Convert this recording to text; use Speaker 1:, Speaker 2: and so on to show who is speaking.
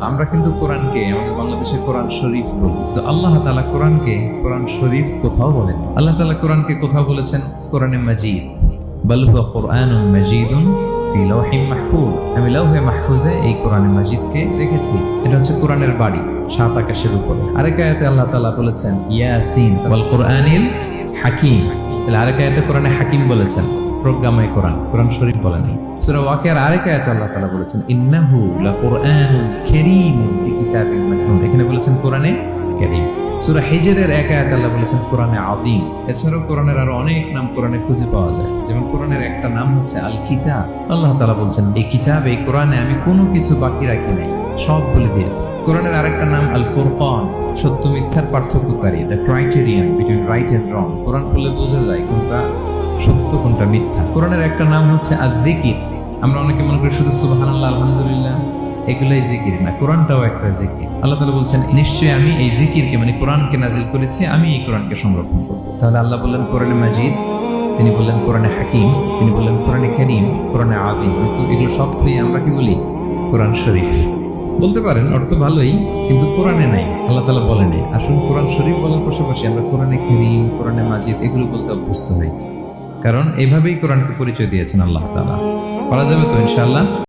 Speaker 1: আমরা কিন্তু কোরআনকে আমাদের বাংলাদেশে কোরআন শরীফ বলি। তো আল্লাহ তালা কোরআনকে কোরআন শরীফ কোথাও বলেন? আল্লাহ তালা কোরআনকে কোথাও বলেছেন? কোরআনে মাজিদ। কোরআন মাজিদুন আমি লাউহে মাহফুজে এই কোরআনে মাজিদকে রেখেছি। এটা হচ্ছে কোরআনের বাড়ি, সাত আকাশের উপরে। আরেক আয়াতে আল্লাহ তাআলা বলেছেন, ইয়াসিন ওয়াল কোরআনিল হাকিম। তাহলে আরেক আয়াতে কোরআনে হাকিম বলেছেন। প্রজ্ঞাময় কোরআন কোরআন শরীফ বলে নেই। সূরা ওয়াকিয়ার আরেক আয়াতে আল্লাহ তাআলা বলেছেন, ইন্নাহু লাকুরআনুন কারীমুন ফি কিতাবিন মাকনুন এখানে বলেছেন, কোরআনে কারীম। সূরা হিজরের এক আয়াতে আল্লাহ বলেছেন, কোরআনে আযীম। এছাড়াও কোরআনের আরও অনেক নাম কোরআনে খুঁজে পাওয়া যায়। যেমন কোরআনের একটা নাম হচ্ছে আল কিতাব আল্লাহ তাআলা বলছেন, এই কিতাব, এই কোরআনে আমি কোনো কিছু বাকি রাখি নাই, সব বলে দিয়েছি। কোরআনের আরেকটা নাম আল ফুরকান সত্য মিথ্যার পার্থক্যকারী the criterion between right and wrong Quran পড়লে বোঝা যায় কোনটা সত্য কোনটা মিথ্যা? কোরআনের একটা নাম হচ্ছে আর জিকির আমরা অনেকে মনে করি শুধু সুবহানাল্লাহ, আলহামদুলিল্লাহ, এগুলাই জিকির না, কোরআনটাও একটা জিকির। আল্লাহ তালা বলছেন, নিশ্চয়ই আমি এই জিকিরকে মানে কোরআনকে নাজিল করেছি, আমি এই কোরআনকে সংরক্ষণ করব। তাহলে আল্লাহ বললেন, কোরআনে মাজিদ, তিনি বললেন, কোরআনে হাকিম, তিনি বললেন, কোরআনে করিম, কোরআনে আদিম তো এগুলো সব থেকে আমরা কি বলি? কোরআন শরীফ। বলতে পারেন, অর্থ ভালোই, কিন্তু কোরআনে নাই। আল্লাহ তালা বলেনি আসুন কোরআন শরীফ বলার পাশাপাশি আমরা কোরআনে করিম, কোরআনে মাজিদ এগুলো বলতে অভ্যস্ত হই। কারণ এভাবেই কোরআনকে পরিচয় দিয়েছেন আল্লাহ তালা করা যাবে তো ইনশাআল্লাহ?